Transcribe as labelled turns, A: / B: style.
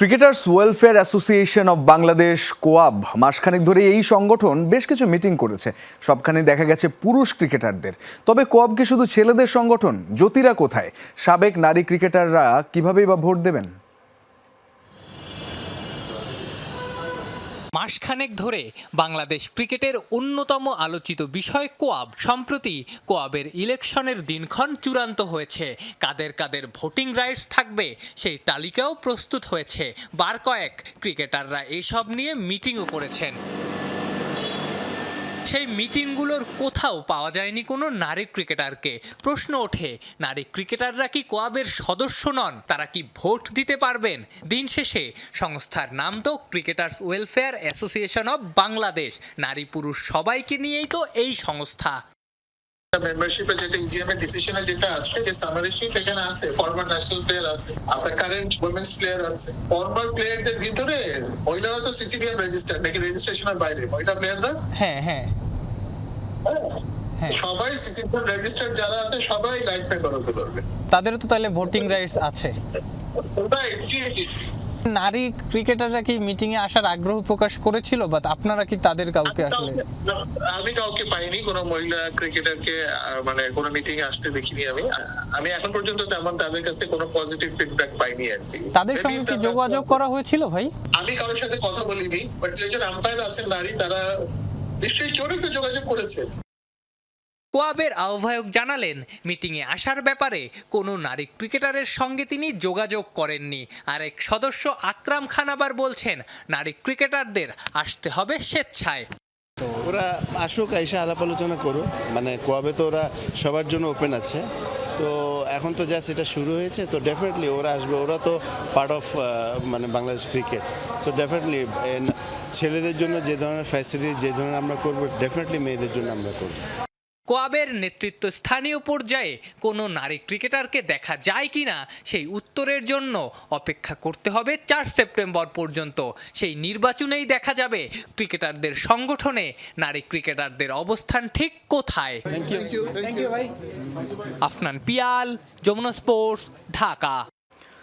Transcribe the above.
A: Cricketers Welfare Association of Bangladesh কোয়াব মাসখানেক ধরে এই সংগঠন বেশ কিছু মিটিং করেছে। সবখানে দেখা গেছে পুরুষ ক্রিকেটারদের। তবে কোয়াব কি শুধু ছেলেদের সংগঠন? জ্যোতিরা কোথায়? সাবেক নারী ক্রিকেটাররা কীভাবেই বা ভোট দেবেন?
B: মাসখানেক ধরে বাংলাদেশ ক্রিকেটের অন্যতম আলোচিত বিষয় কোয়াব। সম্প্রতি কোয়াবের ইলেকশনের দিনক্ষণ চূড়ান্ত হয়েছে। কাদের কাদের ভোটিং রাইটস থাকবে সেই তালিকাও প্রস্তুত হয়েছে। বার কয়েক ক্রিকেটাররা এসব নিয়ে মিটিংও করেছেন। সেই মিটিংগুলোর কোথাও পাওয়া যায়নি কোনো নারী ক্রিকেটারকে। প্রশ্ন ওঠে, নারী ক্রিকেটাররা কি কোয়াবের সদস্য নন? তারা কি ভোট দিতে পারবেন? দিন শেষে, সংস্থার নাম তো Cricketers Welfare Association of Bangladesh. নারী পুরুষ সবাইকে নিয়েই তো এই সংস্থা।
C: মেম্বারশিপে যেটা ইজিএম এর ডিসিশনে যেটা আছে যে সামারি শিট এখানে আছে ফরমার ন্যাশনাল প্লেয়ার আছে আপনার কারেন্ট উইমেন্স প্লেয়ার আছে। ফরমার প্লেয়ারদের ভিতরে মহিলারা তো সিসিডিএম রেজিস্টার নাকি রেজিস্ট্রেশনের বাইরে? মহিলা প্লেয়াররা
B: হ্যাঁ হ্যাঁ। হ্যাঁ।
C: সবাই সিসিডিএম রেজিস্টার যারা আছে সবাই লাইফ মেম্বার হতে পারবে।
B: তাদেরও তো তাহলে ভোটিং রাইটস আছে।
C: জি, জি, জি।
B: নারী ক্রিকেটাররা কি মিটিং এ আসার আগ্রহ প্রকাশ করেছিল? বা আপনারা কি তাদের কাউকে আসলে
C: আমি কাউকে পাইনি কোনো মহিলা ক্রিকেটারকে মানে কোনো মিটিং এ আসতে দেখিনি আমি। আমি এখন পর্যন্ত তেমন তাদের কাছে কোনো পজিটিভ ফিডব্যাক পাইনি আর কি।
B: তাদের সঙ্গে কি যোগাযোগ করা হয়েছিল ভাই?
C: আমি কারোর সাথে কথা বলিনি বাট যেজন আম্পায়ার আছেন নারী তারা নিশ্চয়ই কেউ যোগাযোগ করেছে।
B: কোয়াবের আহ্বায়ক জানালেন, মিটিংয়ে আসার ব্যাপারে কোনো নারী ক্রিকেটারের সঙ্গে তিনি যোগাযোগ করেননি। আর এক সদস্য আকরাম খান আবার বলছেন, নারী ক্রিকেটারদের আসতে হবে স্বেচ্ছায়।
D: ওরা আসুক, এসে আলাপ আলোচনা করুক। মানে কোয়াবে তো ওরা সবার জন্য ওপেন আছে। তো এখন তো জাস্ট এটা শুরু হয়েছে, তো ডেফিনেটলি ওরা আসবে। ওরা তো পার্ট অফ মানে বাংলাদেশ ক্রিকেট সো ডেফিনেটলি ছেলেদের জন্য যে ধরনের ফ্যাসিলিটি যে ধরনের আমরা করব ডেফিনেটলি মেয়েদের জন্য আমরা করব।
B: কোয়াবের নেতৃত্ব স্থানীয় পর্যায়ে কোনো নারী ক্রিকেটারকে দেখা যায় কিনা সেই উত্তরের জন্য অপেক্ষা করতে হবে চার সেপ্টেম্বর পর্যন্ত। সেই নির্বাচনেই দেখা যাবে ক্রিকেটারদের সংগঠনে নারী ক্রিকেটারদের অবস্থান ঠিক কোথায়। আফনান পিয়াল যমুনা স্পোর্টস ঢাকা।